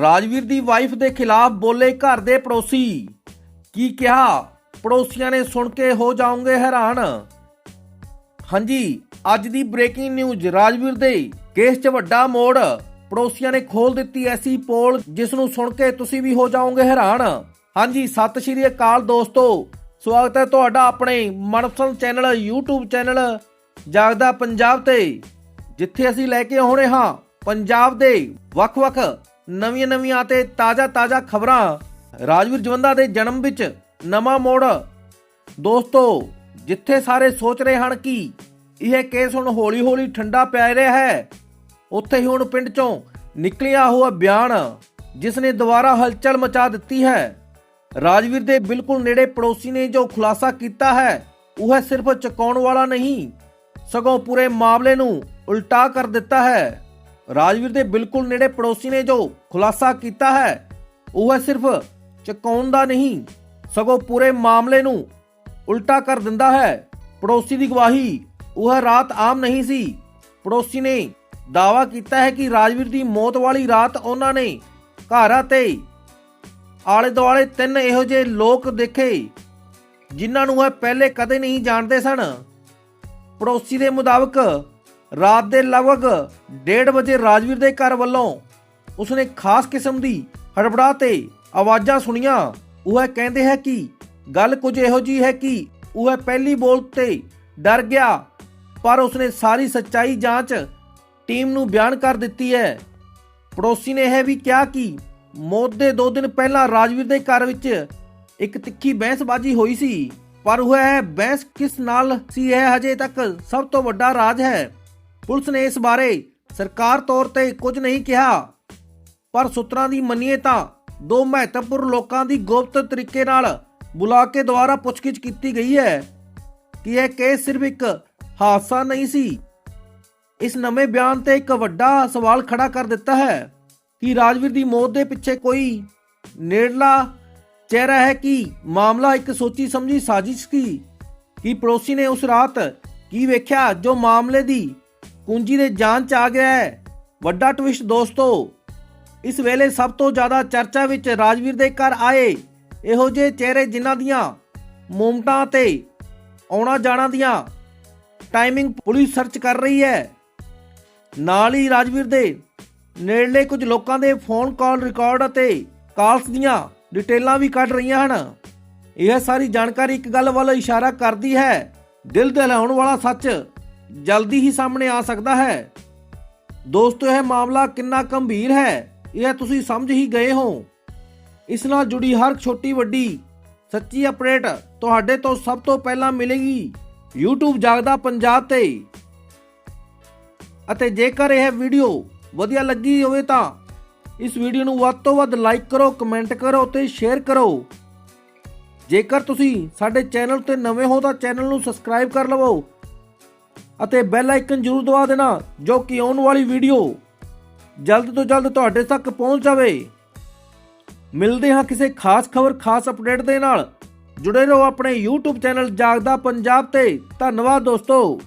ਰਾਜਵੀਰ ਦੀ wife ਦੇ ਖਿਲਾਫ ਬੋਲੇ ਘਰ ਦੇ ਪੜੋਸੀ। ਕੀ ਕਿਹਾ? ਪੜੋਸੀਆਂ ਨੇ ਸੁਣ ਕੇ ਹੋ ਜਾਓਗੇ ਹੈਰਾਨ। ਹਾਂਜੀ, ਅੱਜ ਦੀ ਬ੍ਰੇਕਿੰਗ ਨਿਊਜ਼ ਰਾਜਵੀਰ ਦੇ ਕੇਸ 'ਚ ਵੱਡਾ ਮੋੜ। ਪੜੋਸੀਆਂ ਨੇ ਖੋਲ ਦਿੱਤੀ ਐਸੀ ਪੋਲ ਜਿਸ ਨੂੰ ਸੁਣ ਕੇ ਤੁਸੀਂ ਵੀ ਹੋ ਜਾਓਗੇ ਹੈਰਾਨ। ਹਾਂਜੀ, ਸਤਿ ਸ਼੍ਰੀ ਅਕਾਲ ਦੋਸਤੋ। ਸਵਾਗਤ ਹੈ ਤੁਹਾਡਾ ਆਪਣੇ ਮਨਪਸੰਦ ਚੈਨਲ YouTube ਚੈਨਲ ਜਾਗਦਾ ਪੰਜਾਬ ਤੇ। ਜਿੱਥੇ ਅਸੀਂ ਲੈ ਕੇ ਆਉਣੇ ਹਾਂ ਪੰਜਾਬ ਦੇ ਵੱਖ-ਵੱਖ ਨਵੀਆਂ-ਨਵੀਆਂ ਅਤੇ ਤਾਜ਼ਾ-ਤਾਜ਼ਾ ਖਬਰਾਂ। ਰਾਜਵੀਰ ਜਵੰਦਾ ਦੇ ਜਨਮ ਵਿੱਚ ਨਵਾਂ ਮੋੜ। ਦੋਸਤੋ, ਜਿੱਥੇ ਸਾਰੇ ਸੋਚ ਰਹੇ ਹਨ ਕਿ ਇਹ ਕੇਸ ਹੁਣ ਹੌਲੀ-ਹੌਲੀ ਠੰਡਾ ਪੈ ਰਿਹਾ ਹੈ, ਉੱਥੇ ਹੀ ਹੁਣ ਪਿੰਡ ਚੋਂ ਨਿਕਲਿਆ ਹੋਇਆ ਬਿਆਨ, ਜਿਸ ਨੇ ਦੁਬਾਰਾ ਹਲਚਲ ਮਚਾ ਦਿੱਤੀ ਹੈ। ਰਾਜਵੀਰ ਦੇ ਬਿਲਕੁਲ ਨੇੜੇ ਪੜੋਸੀ ਨੇ ਜੋ ਖੁਲਾਸਾ ਕੀਤਾ ਹੈ, ਉਹ ਸਿਰਫ ਚੁਕਾਉਣ ਵਾਲਾ ਨਹੀਂ, ਸਗੋਂ ਪੂਰੇ ਮਾਮਲੇ ਨੂੰ ਉਲਟਾ ਕਰ ਦਿੱਤਾ ਹੈ। ਰਾਜਵੀਰ ਦੇ ਬਿਲਕੁਲ ਨੇੜੇ ਪੜੋਸੀ ਨੇ ਜੋ ਖੁਲਾਸਾ ਕੀਤਾ ਹੈ, ਉਹ ਸਿਰਫ ਚੁਕਾਉਣ ਦਾ ਨਹੀਂ, ਸਗੋਂ ਪੂਰੇ ਮਾਮਲੇ ਨੂੰ ਉਲਟਾ ਕਰ ਦਿੰਦਾ ਹੈ। ਪੜੋਸੀ ਦੀ ਗਵਾਹੀ, ਉਹ ਰਾਤ ਆਮ ਨਹੀਂ ਸੀ। ਪੜੋਸੀ ਨੇ ਦਾਵਾ ਕੀਤਾ ਹੈ ਕਿ ਰਾਜਵੀਰ ਦੀ ਮੌਤ ਵਾਲੀ ਰਾਤ ਉਹਨਾਂ ਨੇ ਘਰ ਅਤੇ ਆਲੇ ਦੁਆਲੇ ਤਿੰਨ ਇਹੋ ਜਿਹੇ ਲੋਕ ਦੇਖੇ, ਜਿਨ੍ਹਾਂ ਨੂੰ ਇਹ ਪਹਿਲੇ ਕਦੇ ਨਹੀਂ ਜਾਣਦੇ ਸਨ। ਪੜੋਸੀ ਦੇ ਮੁਤਾਬਕ ਰਾਤ ਦੇ ਲਗਭਗ 1:30 ਵਜੇ ਰਾਜਵੀਰ ਦੇ ਘਰ ਵੱਲੋਂ ਉਸਨੇ ਖਾਸ ਕਿਸਮ ਦੀ ਹੜਬੜਾ ਤੇ ਆਵਾਜ਼ਾਂ ਸੁਣੀਆਂ। ਉਹ ਕਹਿੰਦੇ ਹੈ ਕਿ ਗੱਲ ਕੁਝ ਇਹੋ ਜੀ ਹੈ ਕਿ ਉਹ ਪਹਿਲੀ ਬੋਲ ਤੇ ਡਰ ਗਿਆ, ਪਰ ਉਸਨੇ ਸਾਰੀ ਸੱਚਾਈ ਜਾਂਚ ਟੀਮ ਨੂੰ ਬਿਆਨ ਕਰ ਦਿੱਤੀ ਹੈ। ਪੜੋਸੀ ਨੇ ਇਹ ਵੀ ਕਿਹਾ ਕਿ ਮੌਤ ਦੇ 2 ਦਿਨ ਪਹਿਲਾਂ ਰਾਜਵੀਰ ਦੇ ਘਰ ਵਿੱਚ ਇੱਕ ਤਿੱਖੀ ਬਹਿਸਬਾਜ਼ੀ ਹੋਈ ਸੀ, ਪਰ ਉਹ ਇਹ ਬਹਿਸ ਕਿਸ ਨਾਲ ਸੀ, ਇਹ ਹਜੇ ਤੱਕ ਸਭ ਤੋਂ ਵੱਡਾ ਰਾਜ ਹੈ। ਪੁਲਿਸ ਨੇ ਇਸ ਬਾਰੇ ਸਰਕਾਰ ਤੌਰ ਤੇ ਕੁਝ ਨਹੀਂ ਕਿਹਾ। ਪਰ ਸੂਤਰਾਂ ਦੀ ਮੰਨੀਏ ਤਾਂ ਦੋ ਮਹੱਤਵਪੂਰਨ ਲੋਕਾਂ ਦੀ ਗੁਪਤ ਤਰੀਕੇ ਨਾਲ ਬੁਲਾ ਕੇ ਦੁਆਰਾ ਪੁੱਛਗਿੱਛ ਕੀਤੀ ਗਈ ਹੈ ਕਿ ਇਹ ਕੇਸ ਸਿਰਫ ਇੱਕ ਹਾਦਸਾ ਨਹੀਂ ਸੀ। ਇਸ ਨਵੇਂ ਬਿਆਨ ਤੇ ਇੱਕ ਵੱਡਾ ਸਵਾਲ ਖੜਾ ਕਰ ਦਿੱਤਾ ਹੈ ਕਿ ਰਾਜਵੀਰ ਦੀ ਮੌਤ ਦੇ ਪਿੱਛੇ ਕੋਈ ਨੇੜਲਾ ਚਿਹਰਾ ਹੈ ਕਿ ਮਾਮਲਾ ਇੱਕ ਸੋਚੀ ਸਮਝੀ ਸਾਜ਼ਿਸ਼ ਸੀ ਕਿ ਪੜੋਸੀ ਨੇ ਉਸ ਰਾਤ ਕੀ ਵੇਖਿਆ ਜੋ ਮਾਮਲੇ ਦੀ ਕੁੰਜੀ ਦੇ ਜਾਨ 'ਚ ਆ ਗਿਆ ਹੈ। ਵੱਡਾ ਟਵਿਸਟ ਦੋਸਤੋ, ਇਸ ਵੇਲੇ ਸਭ ਤੋਂ ਜ਼ਿਆਦਾ ਚਰਚਾ ਵਿੱਚ ਰਾਜਵੀਰ ਦੇ ਘਰ ਆਏ। ਇਹੋ ਜਿਹੇ ਚਿਹਰੇ ਜਿਨ੍ਹਾਂ ਦੀਆਂ ਮੂਮਟਾਂ ਤੇ ਆਉਣਾ ਜਾਣਾ ਦੀਆਂ ਟਾਈਮਿੰਗ ਪੁਲਿਸ ਸਰਚ ਕਰ ਰਹੀ ਹੈ। ਨਾਲ ਹੀ ਰਾਜਵੀਰ ਦੇ ਨੇੜਲੇ ਕੁਝ ਲੋਕਾਂ ਦੇ ਫੋਨ ਕਾਲ ਰਿਕਾਰਡ ਅਤੇ ਕਾਲਸ ਦੀਆਂ ਡਿਟੇਲਾਂ ਵੀ ਕੱਢ ਰਹੀਆਂ ਹਨ। ਇਹ ਸਾਰੀ ਜਾਣਕਾਰੀ ਇੱਕ ਗੱਲ ਵੱਲ ਇਸ਼ਾਰਾ ਕਰਦੀ ਹੈ, ਦਿਲ ਦਹਿਲਾਉਣ ਵਾਲਾ ਸੱਚ। ਜਲਦੀ ਹੀ ਸਾਹਮਣੇ ਆ ਸਕਦਾ ਹੈ। ਦੋਸਤੋ, ਇਹ ਮਾਮਲਾ ਕਿੰਨਾ ਗੰਭੀਰ ਹੈ, ਇਹ ਤੁਸੀਂ ਸਮਝ ਹੀ ਗਏ ਹੋ। ਇਸ ਨਾਲ ਜੁੜੀ ਹਰ ਛੋਟੀ ਵੱਡੀ ਸੱਚੀ ਅਪਡੇਟ ਤੁਹਾਡੇ ਤੋਂ ਸਭ ਤੋਂ ਪਹਿਲਾਂ ਮਿਲੇਗੀ YouTube ਜਾਗਦਾ ਪੰਜਾਬ ਤੇ। ਅਤੇ ਜੇਕਰ ਇਹ ਵੀਡੀਓ ਵਧੀਆ ਲੱਗੀ ਹੋਵੇ ਤਾਂ ਇਸ ਵੀਡੀਓ ਨੂੰ ਵੱਧ ਤੋਂ ਵੱਧ ਲਾਈਕ ਕਰੋ, ਕਮੈਂਟ ਕਰੋ ਤੇ ਸ਼ੇਅਰ ਕਰੋ। ਜੇਕਰ ਤੁਸੀਂ ਸਾਡੇ ਚੈਨਲ ਤੇ ਨਵੇਂ ਹੋ ਤਾਂ ਚੈਨਲ ਨੂੰ ਸਬਸਕ੍ਰਾਈਬ ਕਰ ਲਵੋ ਅਤੇ ਬੈਲ ਆਈਕਨ ਜ਼ਰੂਰ ਦਬਾ ਦੇਣਾ, ਜੋ ਕਿ ਆਉਣ ਵਾਲੀ ਵੀਡੀਓ ਜਲਦ ਤੋਂ ਜਲਦ ਤੁਹਾਡੇ ਤੱਕ ਪਹੁੰਚ ਜਾਵੇ। ਮਿਲਦੇ ਹਾਂ ਕਿਸੇ ਖਾਸ ਖਬਰ, ਖਾਸ ਅਪਡੇਟ ਦੇ ਨਾਲ। ਜੁੜੇ ਰਹੋ ਆਪਣੇ YouTube ਚੈਨਲ ਜਾਗਦਾ ਪੰਜਾਬ ਤੇ। ਧੰਨਵਾਦ ਦੋਸਤੋ।